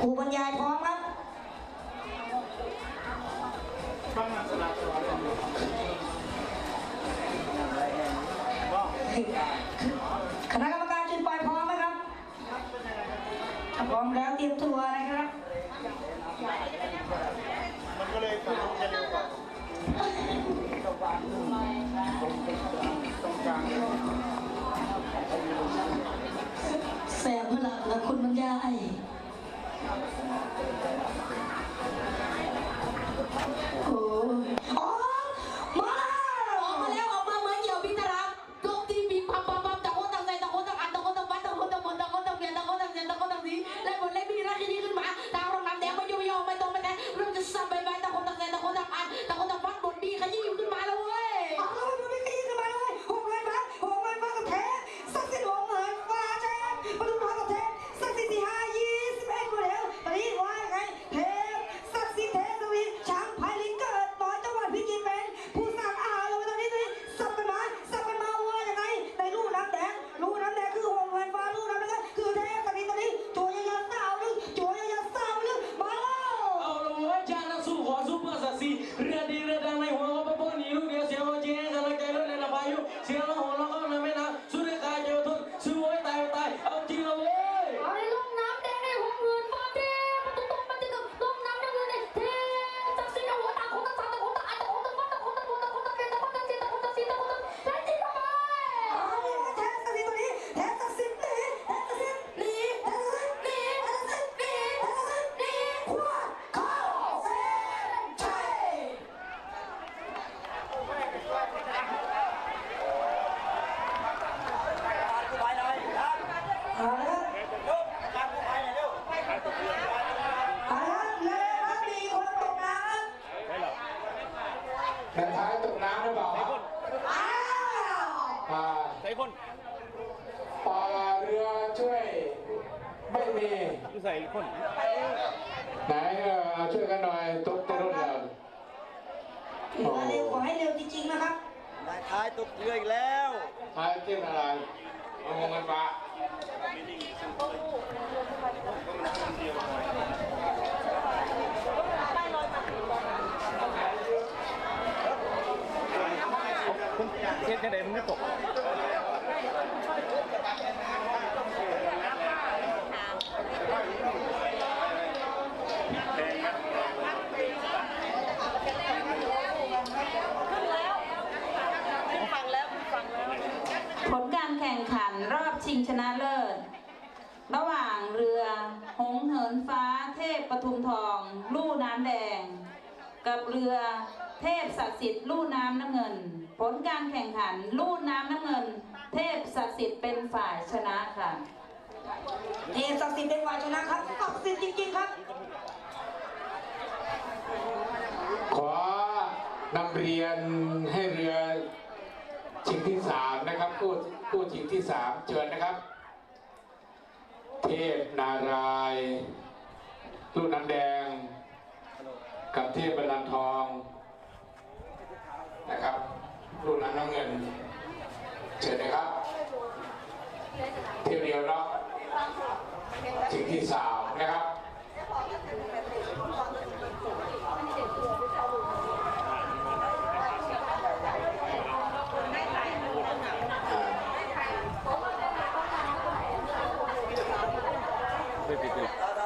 ครูบรรยายพร้อมครับคณะกรรมการจุดปล่อยพร้อมไหมครับถ้าพร้อมแล้วเตรียมตัวนะครับ มันก็เลยฟังจะเร็วกว่า ส่คนปลาเรือช่วย ไม่มีคือใส่คน ไหนเออช่วยกันหน่อยตกจะรถแล้วถือว่าเร็วขอให้เร็วจริงๆนะครับนายท้ายตกเรืออีกแล้วท้ายเทียมอะไรเอางงกันปะเทสยังไงมึงไม่ตก ผลการแข่งขันรอบชิงชนะเลิศ ระหว่างเรือ หงเหินฟ้าเทพปทุมทอง ลู่น้ำแดง กับเรือเทพศักดิ์สิทธิ์ลู่น้ำน้ำเงิน ผลการแข่งขันลู่น้ำน้ำเงิน เทพศักดิ์สิทธิ์เป็นฝ่ายชนะค่ะ เทพศักดิ์สิทธิ์เป็นฝ่ายชนะครับศักดิ์สิทธิ์จริงๆครับ ขอนำเรียนให้เรือชิงที่สามนะครับผู้ผู้ชิงที่สามเชิญนะครับ เทพนารายณ์ลูกน้ำแดง กับเทพบรรลันทองนะครับลูกน้ำน้ำเงิน เชิญนะครับเที่ยวเดียวเนาะชิงที่สามนะครับไม่ผิดเลย